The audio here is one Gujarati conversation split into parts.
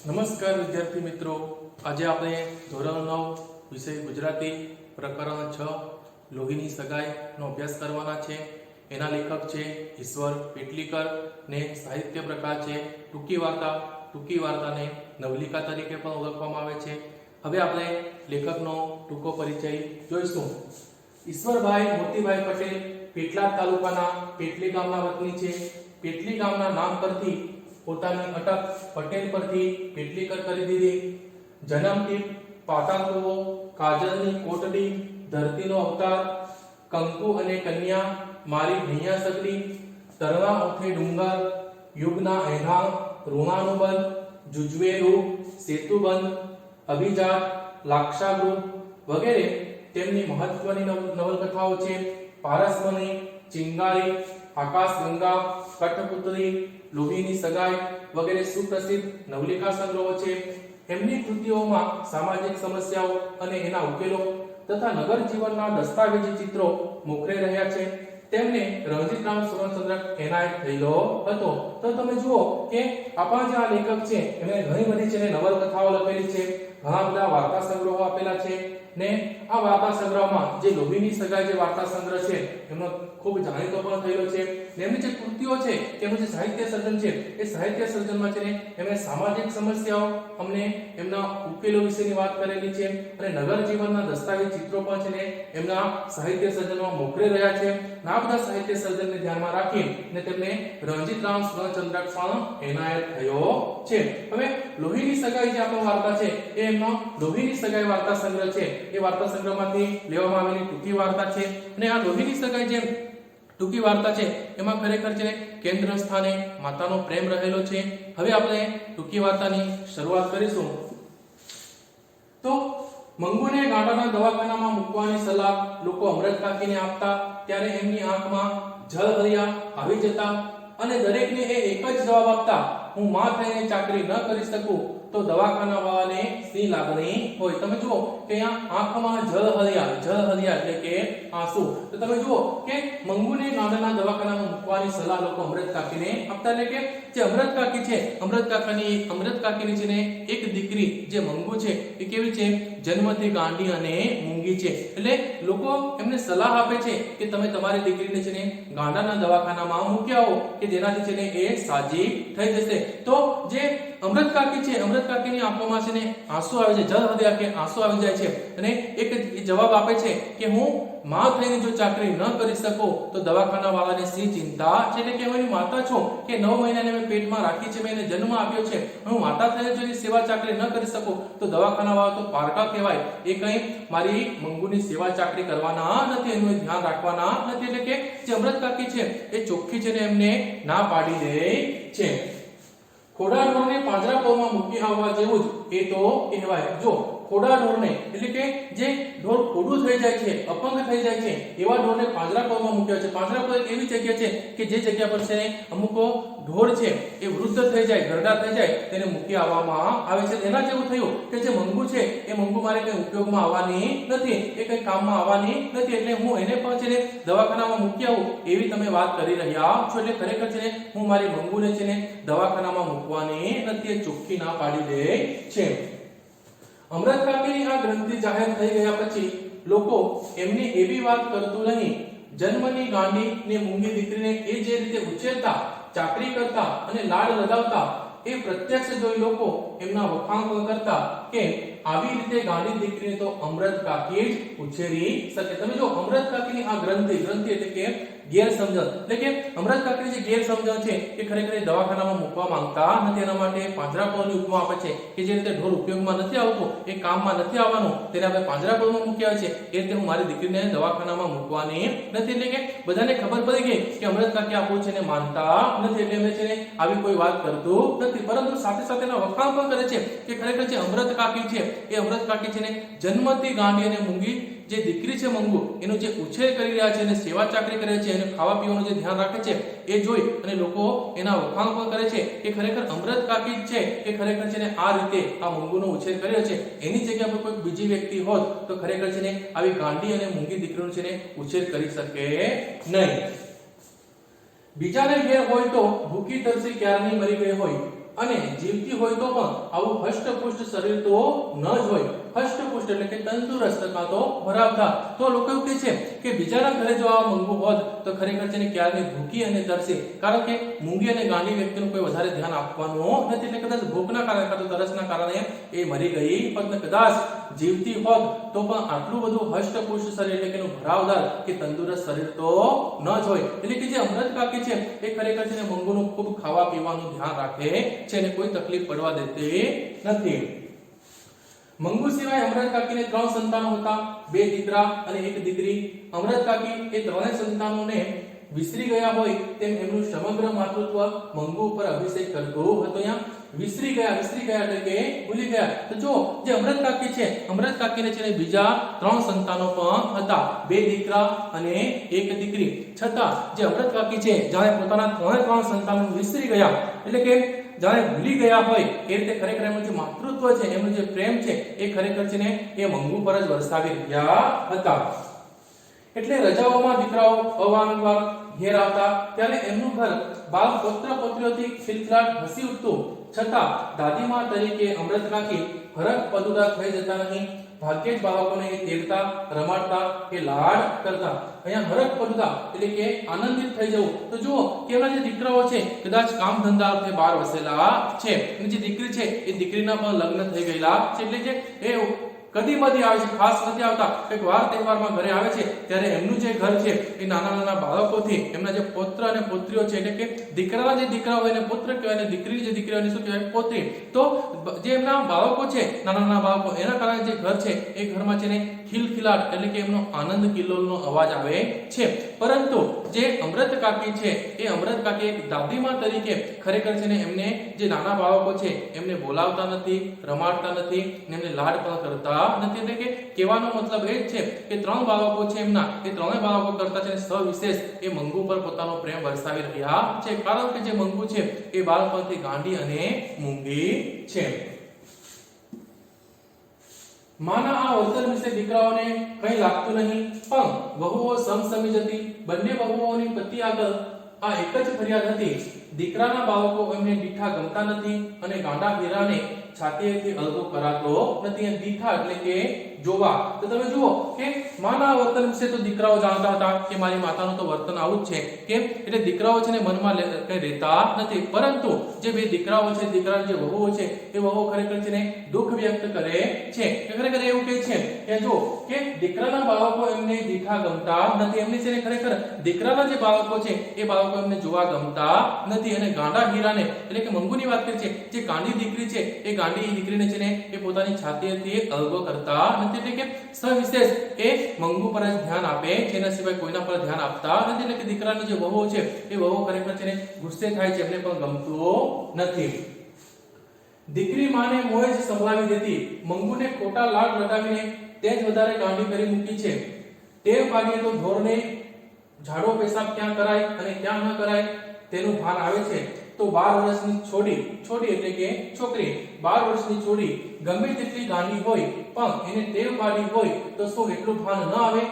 નમસ્કાર વિદ્યાર્થી મિત્રો. આજે આપણે ધોરણ નવ વિષય ગુજરાતી પ્રકરણ છ, લોહીની સગાઈનો અભ્યાસ કરવાના છે. એના લેખક છે ઈશ્વર પેટલીકર ને સાહિત્ય પ્રકાર છે ટૂંકી વાર્તા, ટૂંકી વાર્તાને નવલિકા તરીકે પણ ઓળખવામાં આવે છે. હવે આપણે લેખકનો ટૂંકો પરિચય જોઈશું. ઈશ્વરભાઈ મોતીભાઈ પટેલ પેટલાદ તાલુકાના પેટલી ગામના વતની છે. પેટલી ગામના નામ પરથી પોતાની અટક પટેલ પરથી પેટલીકર કરી દીધી. જન્મથી પાતાળકુવો કાજલની કોટડી, ધરતીનો અવતાર, કંકુ અને કન્યા, મારી ભૈયા સગડી, તરવા ઓઠે ડુંગર, યુગના એંધાણ ઋણાનુબંધ, જુજવેરું, સેતુબંધ, અભિજાત, લાક્ષાગૃહ વગેરે. તેમની મહત્વની નવ- નવલકથાઓ છે પારસમણી ચિંગારી આકાશગંગા કઠપુતળી લોહીની સગાઈ વગેરે સુપ્રસિદ્ધ નવલિકા સંગ્રહો છે. એમની કૃતિઓમાં સામાજિક સમસ્યાઓ અને એના ઉકેલો તથા નગર જીવનના દસ્તાવેજી ચિત્રો મોખરે રહ્યા છે. તેમને રણજીતરામ સુવર્ણચંદ્રક એનાયત થયેલો હતો. તો તમે જુઓ કે આપણા જે આ લેખક છે, એમણે ઘણી બધી છે નવલકથાઓ લખેલી છે. ઘણા બધા વાર્તા સંગ્રહો આપેલા છે ને આ વાર્તા સંગ્રહમાં જે લોહીની સગાઈ જે વાર્તા સંગ્રહ છે, એમનો ખૂબ જાણીતો પણ થયેલો છે એમની જે કૃતિઓ છે તેમનું જે સાહિત્ય સર્જન છે, એ સાહિત્ય સર્જનમાં છે ને એમણે સામાજિક સમસ્યાઓ અમને એમના ઉકેલો વિશેની વાત કરેલી છે અને નગર જીવનના દસ્તાવેજ ચિત્રો પણ છે ને એમના સાહિત્ય સર્જનમાં મોકલી રહ્યા છે. આ બધા સાહિત્ય સર્જનને ધ્યાનમાં રાખી અને તેમને રણજીતરામ સુરચંદ્રક પણ એનાયત થયો છે. હવે લોહીની સગાઈ જે આપણો વાર્તા છે, એ એમનો લોહીની સગાઈ વાર્તા સંગ્રહ છે. એ વાર્તા સંગ્રહમાંથી લેવામાં આવેલી ટૂંકી વાર્તા છે અને આ લોહીની સગાઈ જે ટૂંકી વાર્તા છે, એમાં ખરેખર છે કેન્દ્ર સ્થાને માતાનો પ્રેમ રહેલો છે. હવે આપણે ટૂંકી વાર્તાની શરૂઆત કરીશું. તો મંગુને ગાંડાના દવાખાનામાં મૂકવાની સલાહ લોકો અમૃત કાકીને આપતા, ત્યારે એમની આંખમાં જળ હરિયા આવી જતા અને દરેકને એ એક જ જવાબ આપતા, હું માં થઈને ચાકરી ન કરી શકું તો દવાખાના વાળાને સી લાગણી હોય. તમે જુઓ કે અહીંયા આંખમાં જળ હરિયા જળ હરિયા એટલે કે આંસુ. તો તમે જુઓ કે મંગુને ગામડાના દવાખાનામાં મૂકવાની સલાહ લોકો અમૃત કાકીને આપતા એટલે કે જે અમૃત કાકી છે? અમૃત કાકાની અમૃત કાકીની છે ને એક દીકરી જે મંગુ છે, એ કેવી છે? જન્મથી ગાંડી અને મૂંગી છે. એટલે લોકો એમને સલાહ આપે છે કે તમે તમારી દીકરીને છે ને ગાંડાના દવાખાનામાં મૂકી આવો, કે જેનાથી છે ને એ સાજી થઈ જશે. તો જે અમૃત કાકી છે, અમૃત કાકીની આંખોમાં છે ને આંસુ આવે છે જલ હૃદય કે આંસુ આવી જાય છે. અને એક જવાબ આપે છે કે હું માં થઈને જો ચાકરી ન કરી શકો, તો દવાખાના વાળાને સી ચિંતા. છે એટલે કે હું એની માતા છું, કે નવ મહિનાને મેં પેટમાં રાખી છે, મેં એને જન્મ આપ્યો છે. હું માતા થઈને જો એની સેવા ચાકરી ન કરી શકું, તો દવાખાના વાળા તો પારકા કહેવાય. એ કઈ મારી મંગુની સેવા ચાકરી કરવાના નથી, એનું ધ્યાન રાખવાના નથી. એટલે કે જે અમૃત કાકી છે, એ ચોખ્ખી છે ને એમને ના પાડી દે છે. ખોડા પાંજરા પોમાં મૂકી આવવા જેવું જ એ તો કહેવાય. જો ખોડા ઢોરને, એટલે કે જે ઢોર ખોડું થઈ જાય છે, અપંગ થઈ જાય છે, એવા ઢોરને પાંજરા પોરમાં મૂક્યા છે. પાંજરા એક એવી જગ્યા છે કે જે જગ્યા પર છે અમુક ઢોર છે એ વૃદ્ધ થઈ જાય ઘરડા થઈ જાય, તેને મૂકી આવવામાં આવે છે. એના જેવું થયું કે જે મંગુ છે, એ મંગુ મારે કઈ ઉપયોગમાં આવવાની નથી, એ કઈ કામમાં આવવાની નથી, એટલે હું એને પણ છે ને દવાખાનામાં મૂકી આવું, એવી તમે વાત કરી રહ્યા છો. એટલે ખરેખર છે ને હું મારી મંગુને છે ને દવાખાનામાં મૂકવાની નથી, એ ચોખ્ખી ના પાડી દે છે. અમૃત કાકીની આ ગ્રંથિ જાહેર થઈ ગયા પછી લોકો એમની એવી વાત કરતું નહીં જન્મની ગાંડી ને મૂંગી દીકરીને એ જે રીતે ઉછેરતા, ચાકરી કરતા અને લાડ લગાવતા, એ પ્રત્યક્ષ જોઈ લોકો એમના વખાણ કરતા કે આવી રીતે ગાંડી દીકરીને તો અમૃત કાકી જ ઉછેરી શકે. તમે જો અમૃત કાકીની આ ગ્રંથિ ગ્રંથિ એટલે કે ગેરસમજણ. એટલે કે અમૃત કાકડી જે ગેરસમજણ છે એ ખરેખર દવાખાનામાં મૂકવા માંગતા નથી એના માટે પાંજરાપોળની ઉપમા આપે છે કે જે રીતે ઢોર ઉપયોગમાં નથી આવતો, એ કામમાં નથી આવવાનું, તેને આપણે પાંજરાપોળમાં મૂક્યા છે, એ રીતે હું મારી દીકરીને દવાખાનામાં મૂકવાની નથી. એટલે કે બધાને ખબર પડી ગઈ કે અમૃત કાકી આપો છે ને માનતા નથી. એટલે એમને છે આવી કોઈ વાત કરતું નથી. પરંતુ સાથે સાથે એના વખાણ પણ કરે છે કે ખરેખર જે અમૃત કાકી છે, એ અમૃત કાકી છે ને જન્મથી ગાંડી અને મૂંગી જે દીકરી છે મંગુ, એનો જે ઉછેર કરી રહ્યા છે અને સેવા ચાકરી કરે છે અને ખાવા પીવાનું જે ધ્યાન રાખે છે, એ જોઈ અને લોકો એના વખાણ પણ કરે છે કે ખરેખર અમૃત કાકી છે કે ખરેખર છે ને આ રીતે આ મંગુનો ઉછેર કર્યો છે. એની જગ્યા પર કોઈ બીજી વ્યક્તિ હોત તો ખરેખર છે ને આવી ગાંડી અને મૂંગી દીકરીનો છે ને ઉછેર કરી શકે નહીં. બીજાને ઘેર હોય તો ભૂખી તરસી ક્યારની મરી ગઈ હોય અને જીવતી હોય તો પણ આવું હષ્ટપુષ્ટ શરીર તો ન જ હોય. હષ્ટપુષ્ટ એટલે કે તંદુરસ્ત કાં તો ભરાવતા તો લોકો એવું કહે છે કે બીજાના ઘરે જો આ મંગુ હોત, તો ખરેખર છે ને ક્યારની ભૂખી અને તરસે. કારણ કે મૂંગી અને ગાંડી વ્યક્તિનું કોઈ વધારે ધ્યાન આપવાનું નથી, એટલે કદાચ ભૂખના કારણે કાં તો તરસના કારણે એ મરી ગઈ પણ કદાચ જીવતી હોત, તો પણ આટલું બધું હષ્ટપુષ્ટ શરીર એટલે કે એનું ભરાવદાર કે તંદુરસ્ત શરીર તો ન જ હોય. એટલે કે જે અમૃત કાકી છે, એ ખરેખર છે ને મંગુનું ખૂબ ખાવા પીવાનું ધ્યાન રાખે છે અને કોઈ તકલીફ પડવા દેતી નથી. મંગુ સિવાય અમૃત કાકીને ત્રણ સંતાનો હતા. બે દીકરા અને એક દીકરી. અમૃત કાકી એ ત્રણેય સંતાનોને વિસરી ગયા હોય તેમ એમનું સમગ્ર માતૃત્વ મંગુ ઉપર અભિષેક કરતો હતો ત્યાં વિસરી ગયા વિસરી ગયા એટલે કે ભૂલી ગયા. તો જો, જે અમૃત કાકી છે અમૃત કાકીને છે બીજા ત્રણ સંતાનો પણ હતા. બે દીકરા અને એક દીકરી. છતાં, જે અમૃત કાકી છે જાણે પોતાના ત્રણે ત્રણ સંતાનો વિસરી ગયા, એટલે કે જાણે ભૂલી ગયા હોય, એ રીતે ખરેખર એમનું જે માતૃત્વ છે, એમનું જે પ્રેમ છે, એ ખરેખર છે ને એ મંગુ પર જ વરસાવી રહ્યા હતા. એટલે રજાઓમાં દીકરાઓ અવારનવાર ઘેર આવતા, ત્યારે એમનું ઘર બાળ પોત્ર પોત્રીઓથી ખિલખિલાટ હસી ઉઠતું, છતાં દાદીમા તરીકે અમૃત રાખી હરખ પદુરા થઈ જતા નહીં. ભાગ્યે જ બાળકોને એ તેડતા રમાડતા કે લાડ કરતા, અહીંયા હરખ પડતા એટલે કે આનંદિત થઈ જવું. તો જુઓ કે એમના જે દીકરાઓ છે, કદાચ કામ ધંધા અર્થે બહાર વસેલા છે, અને જે દીકરી છે, એ દીકરીના પણ લગ્ન થઈ ગયેલા છે. એટલે કે એ કદીમાંથી આવે છે ખાસ નથી આવતા. એક વાર તહેવારમાં ઘરે આવે છે, ત્યારે એમનું જે ઘર છે, એ નાના નાના બાળકોથી, એમના જે પુત્ર અને પુત્રીઓ છે, એટલે કે દીકરાના જે દીકરા હોય એને પુત્ર કહેવાય, અને દીકરી જે દીકરી હોય શું કહેવાય, પોત્રી. તો જે એમના બાળકો છે, નાના નાના બાળકો, એના કારણે જે ઘર છે, એ ઘરમાં છે ને ખિલખિલાટ એટલે કે એમનો આનંદ કિલ્લોલનો અવાજ આવે છે. પરંતુ જે અમૃત કાકી છે, એ અમૃત કાકી એક દાદીમા તરીકે ખરેખર છે ને એમને જે નાના બાળકો છે, એમને બોલાવતા નથી, રમાડતા નથી ને એમને લાડ પણ કરતા નથી. એટલે કે કહેવાનો મતલબ એ જ છે કે ત્રણ બાળકો છે એમના, એ ત્રણેય બાળકો કરતા છે સવિશેષ એ મંગુ પર પોતાનો પ્રેમ વરસાવી રહ્યા છે. કારણ કે જે મંગુ છે, એ બાળપણથી ગાંડી અને મૂંગી છે. માના આ વર્તન વિશે દીકરાઓને કંઈ લાગતું નહીં, પણ વહુઓ સમસમી જતી બંને વહુઓની પતિ આગળ આ એક જ ફરિયાદ હતી. દીકરાના બાળકો એમને મીઠા ગમતા નથી અને ગાંડા હીરાને છાતીએથી અલગો કરાતો નથી અને દીઠા એટલે કે જોવા. તો તમે જુઓ કે માના વર્તન વિશે તો દીકરાઓ જાણતા હતા કે મારી માતાનું તો વર્તન આવું જ છે. કેમ? એટલે દીકરાઓ છે ને મનમાં કઈ રહેતા નથી. પરંતુ જે બે દીકરાઓ છે દીકરા જે વહુઓ છે, એ વહુઓ ખરેખર છે ને દુઃખ વ્યક્ત કરે છે. કે ખરેખર એવું કહે છે કે જો કે દીકરાના બાળકો એમને દીઠા ગમતા નથી. એમને છે ને ખરેખર દીકરાના જે બાળકો છે, એ બાળકો એમને જોવા ગમતા નથી. અને ગાંડા હીરાને, એટલે કે મંગુની વાત કરી છે, જે ગાંડી દીકરી છે, એ ગાંડી દીકરીને છે ને એ પોતાની છાતીએથી અલગો કરતા નથી. એટલે કે સવિશેષ એ મંગુ પર જ ધ્યાન આપે છે એના સિવાય કોઈના પર ધ્યાન આપતા નથી. એટલે કે દીકરાની જે વહુ છે, એ વહુ ખરેખર છે ને ગુસ્સે થાય છે, એમને પણ ગમતો નથી. દીકરી માને મોએ જ સંભળાવી દેતી. મંગુને ખોટા લાડ લગાવીને તે જ વધારે ગાંડી કરી મૂકી છે. તે ભાગે તો ઢોરને ઝાડો પેશાબ ક્યાં કરાય અને ક્યાં ન કરાય તેનું ભાન આવે છે. તો બાર વર્ષની છોડી છોડી એટલે કે છોકરી. બાર વર્ષની છોડી ગમે તેટલી ગાંડી હોય, પણ એને ટેવ પાડી હોય, તો શું એટલું ભાન ન આવે?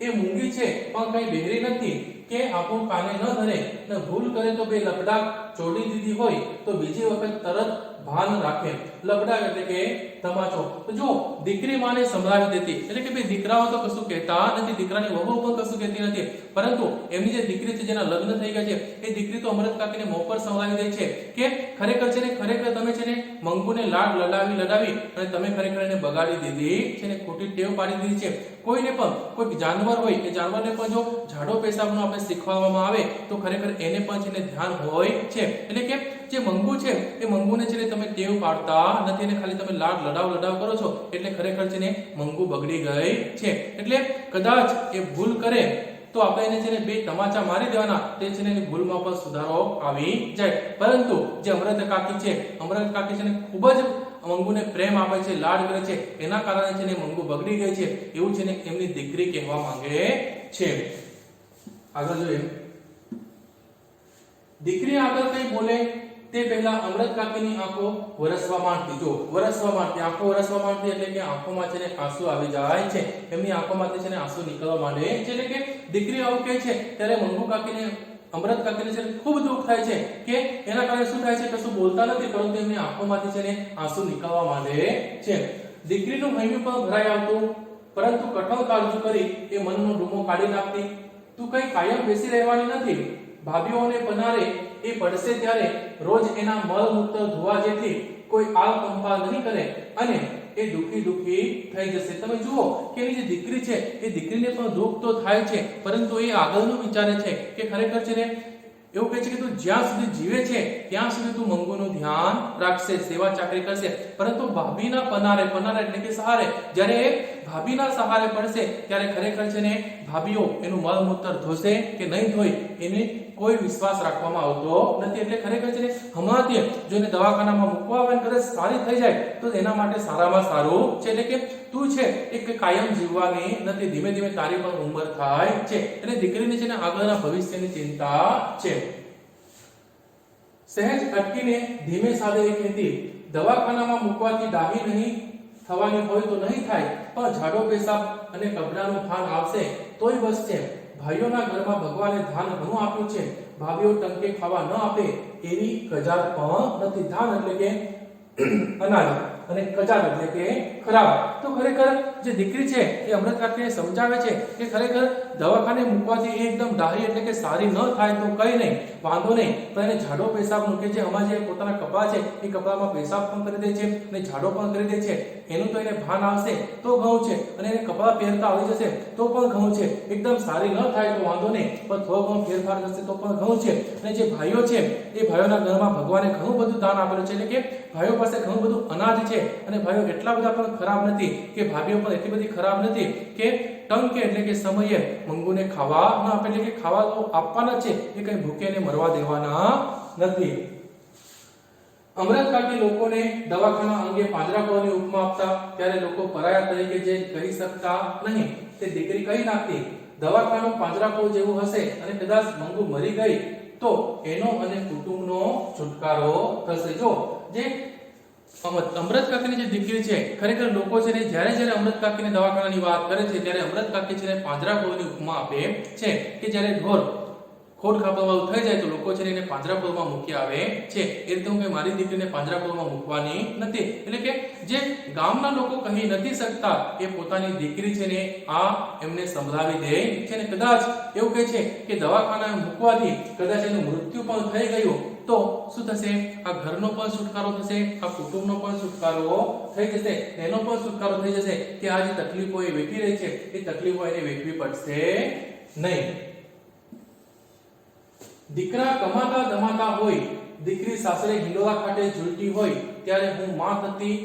એ મૂંગી છે, પણ કઈ બહેરી નથી. કે આપણું કાને ન ધરે, ને ભૂલ કરે તો બે લપડા છોડી દીધી હોય, તો બીજી વખત તરત ભાન રાખે. લબડા એટલે કે તમાચો. તો જો દીકરી માને સંભળાવી દેતી. એટલે કે ભાઈ, દીકરાઓ તો કશું કહેતા નથી, દીકરાની વહુ પણ કશું કહેતી નથી. પરંતુ એમની જે દીકરી છે, જેના લગ્ન થઈ ગયા છે, એ દીકરી તો અમૃત કાકીને મોં પર સંભળાવી દે છે. કે ખરેખર છે ને, ખરેખર તમે છે ને, મંગુને લાડ લડાવી લડાવી અને તમે ખરેખર એને બગાડી દીધી, છે ને, ખોટી ટેવ પાડી દીધી છે. કોઈને પણ કોઈ જાનવર હોય, એ જાનવરને પણ જો ઝાડો પેશાબનો આપણે શીખવાડવામાં આવે, તો ખરેખર એને પણ છે ને ધ્યાન હોય છે. એટલે કે જે મંગુ છે, એ મંગુને છે ને તમે ટેવ પાડતા નથી અને ખાલી તમે લાડ લડાવ લડાવ કરો છો, એટલે ખરેખર છે ને મંગુ બગડી ગઈ છે. એટલે કદાચ એ ભૂલ કરે તો આપણે એને છે ને બે તમાચા મારી દેવાના, તે છે ને ભૂલમાં પણ સુધારો આવી જાય. પરંતુ જે અમૃત કાકી છે, અમૃત કાકી છે ને ખૂબ જ મંગુને પ્રેમ આપે છે, લાડ કરે છે, એના કારણે છે ને મંગુ બગડી ગઈ છે, એવું છે ને એમની દીકરી કહેવા માંગે છે. આગળ જોઈએ. દીકરી આગળ કઈ બોલે? તે પહેલા અમૃત કાકીની આંખો વરસવા માંડતી જો વરસવા માંડતી આંખો વરસવા માંડતી એટલે કે આંખોમાં છે ને આંસુ આવી જાય છે. એમની આંખોમાંથી છે ને આંસુ નીકળવા માંડે છે. એટલે કે દીકરી આવું કહે છે, ત્યારે મંગુ કાકીને, અમૃત કાકીને છે ખૂબ દુઃખ થાય છે કે એના કારણે શું થાય છે કશું બોલતા નથી, પરંતુ એમની આંખોમાંથી છે ને આંસુ નીકળવા માંડે છે. દીકરીનું હૈયું પણ ભરાઈ આવતું, પરંતુ કઠોળ કાળજુ કરી એ મનનો ડૂમો કાઢી નાખતી. તું કઈ કાયમ બેસી રહેવાની નથી. ભાભીઓને પનારે એ પડશે ત્યારે રોજ એના મળ મૂત્ર ધોવા જેથી કોઈ આવ કંપા નહીં કરે અને એ દુખી દુખી થઈ જશે. તમે જુઓ કે એની જે દીકરી છે, એ દીકરીને પણ દુઃખ તો થાય છે, પરંતુ એ આગળનું વિચારે છે કે ખરેખર છે ને, એવું કહે છે કે તું જ્યાં સુધી જીવે છે, ત્યાં સુધી તું મંગોનું ધ્યાન રાખશે, સેવા ચાકરી કરશે. પરંતુ ભાભીના પનારે પનારે એટલે કે સહારે જ્યારે ભાભીના સહારે પડશે ત્યારે ખરેખર છે ને ભાભીઓ એનું મળમૂત્ર ધોશે કે નહીં ધોઈ એની કોઈ વિશ્વાસ રાખવામાં આવતો નથી. એટલે ખરેખર છે ને હમણાંથી જો એને દવાખાનામાં મૂકવા આવે અને કદાચ સારી થઈ જાય, તો એના માટે સારામાં સારું છે. એટલે કે તું છે એક કાયમ જીવવાની નથી. ધીમે ધીમે તારી પણ ઉંમર થાય છે. એટલે દીકરીને છે ને આગળના ભવિષ્યની ચિંતા છે. સહેજ અટકીને ધીમે સાદે એ દવાખાનામાં મૂકવાથી દાહી નહીં થવાની હોય તો નહીં થાય, પણ ઝાડો પેશાબ અને કપડાનું ભાન આવશે, તોય છે. ભાઈઓના ઘરમાં ભગવાને ધાન ઘણું આપ્યું છે. ભાભીઓ ટંકે ખાવા ન આપે, એવી કજાર પણ નથી. ધાન એટલે કે અનાજ. અને કચાબ એટલે કે ખરાબ. તો ખરેખર જે દીકરી છે, એ અમૃત કાકીને સમજાવે છે કે ખરેખર દવાખાને મૂકવાથી એ એકદમ ડાહી એટલે કે સારી ન થાય તો કઈ નહીં, વાંધો નહીં. પણ એને ઝાડો પેશાબ મૂકે છે, આમાં જે પોતાના કપડા છે, એ કપડામાં પેશાબ પણ કરી દે છે અને ઝાડો પણ કરી દે છે. એનું તો એને ભાન આવશે તો ઘઉં છે અને એને કપડા પહેરતા આવી જશે તો પણ ઘઉં છે. એકદમ સારી ન થાય તો વાંધો નહીં, પણ થોડો ઘણો ફેરફાર થશે તો પણ ઘઉં છે. અને જે ભાઈઓ છે, એ ભાઈઓના ઘરમાં ભગવાને ઘણું બધું દાન આપેલું છે, એટલે કે ભાઈઓ પાસે ઘણું બધું અનાજ છે અને ભાઈઓ એટલા બધા પણ ખરાબ નથી કે ભાભીઓ પણ એટલી બધી ખરાબ નથી કે ટંકે એટલે કે સમયે મંગુને ખાવા ન આપે, એટલે કે ખાવા તો આપવાના છે, એ કઈ ભૂકે ને મરવા દેવાના નથી. અમરત કાકી લોકોને દવાખાના અંગે પાંજરાપોળની ઉપમા આપતા, ત્યારે લોકો પરાયા તરીકે જે કહી શકતા નહીં, તે દીકરી કહી નાખતી, દવાખાનું પાંજરાપોળ જેવું હશે અને કદાચ મંગુ મરી ગઈ, તો એનો અને કુટુંબનો છુટકારો થશે. જો જે અમૃત કાકીની જે દીકરી છે, ખરેખર લોકો છે ને જ્યારે જ્યારે અમૃત કાકીને દવાખાનાની વાત કરે છે, ત્યારે અમૃત કાકી છે ને પાંજરા પાંજરાપોળની ઉપમા આપે છે કે જ્યારે ઢોર ખોટ ખાપાવાળું થઈ જાય તો લોકો છે ને એને પાંજરાપોળમાં મૂકી આવે છે. એ રીતે હું મારી દીકરીને પાંજરાપોળમાં મૂકવાની નથી. એટલે કે જે ગામના લોકો કહી નથી શકતા એ પોતાની દીકરી છે ને આ એમને સંભળાવી દે છે ને કદાચ એવું કહે છે કે દવાખાના મૂકવાથી કદાચ એનું મૃત્યુ પણ થઈ ગયું તો શું થશે? આ ઘરનો પણ છુટકારો થશે, આ કુટુંબનો પણ છુટકારો થઈ જશે. એનો પણ છુટકારો થઈ જશે કે આ જે તકલીફો એ વેઠી રહી છે, એ તકલીફો એને વેઠવી પડશે નહીં. દીકરા કમાતા દમાતા હોય, દીકરી સાસરે હિંડોળા ખાતે ઝૂલતી હોય, ત્યારે હું માં થતી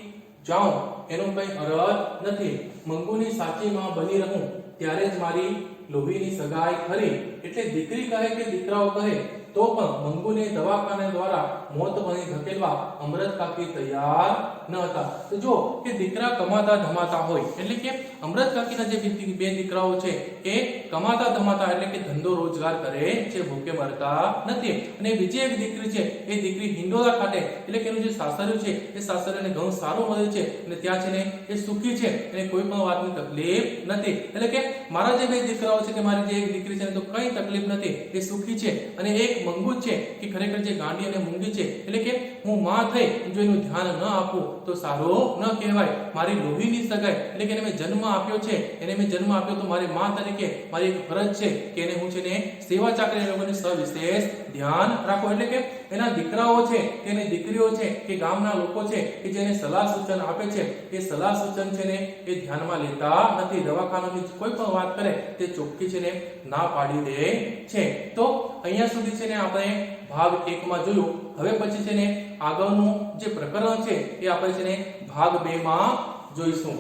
જાઉં, એનો કઈ અરજ નથી. મંગુની સાચી માં બની રહું, ત્યારે જ મારી લોહીની સગાઈ ખરી. એટલે દીકરી કહે કે દીકરાઓ કહે તો પણ મંગુને દવાખાના દ્વારા મોત બની ધકેલવા અમૃત કાકી તૈયાર ન હતા. તો જો કે દીકરા કમાતા ધમાતા હોય, એટલે કે અમૃત કાકીના જે બે દીકરાઓ છે, એ કમાતા ધમાતા એટલે કે ધંધો રોજગાર કરે છે, ભૂખે મરતા નથી. અને બીજી એક દીકરી છે, એ દીકરી હિંડોળા ખાતે, એટલે કે એનું જે સાસરિયું છે, એ સાસરિયાને ઘણું સારું મળે છે અને ત્યાં છે ને એ સુખી છે અને કોઈ પણ વાતની તકલીફ નથી. એટલે કે મારા જે બે દીકરાઓ છે, કે મારી જે એક દીકરી છે તો કઈ તકલીફ નથી, એ સુખી છે. અને એક મંગુ છે, કે ખરેખર જે ગાંડી અને મૂંગી છે, એટલે કે હું માં થઈ, જો એનું ધ્યાન ન આપું, તો સારું ન કહેવાય. મારી લોહીની સગાઈ, એટલે કે એને મેં જન્મ આપ્યો છે, એને મેં જન્મ આપ્યો તો મારી માં તરીકે મારી એક ફરજ છે કે એને હું છે ને સેવા ચાકરી લોકોને સવિશેષ ધ્યાન રાખો. એટલે કે એના દીકરાઓ છે કે એની દીકરીઓ છે કે ગામના લોકો છે કે જેને સલાહ સૂચન આપે છે, એ સલાહ સૂચન છે ને એ ધ્યાનમાં લેતા નથી. દવાખાનાની કોઈ પણ વાત કરે તે ચોખ્ખી છે ને ના પાડી દે છે. તો અહીંયા સુધી છે ને આપણે ભાગ એકમાં જોયું. હવે પછી છે ને આગળનું જે પ્રકરણ છે એ આપણે છે ને ભાગ બે માં જોઈશું.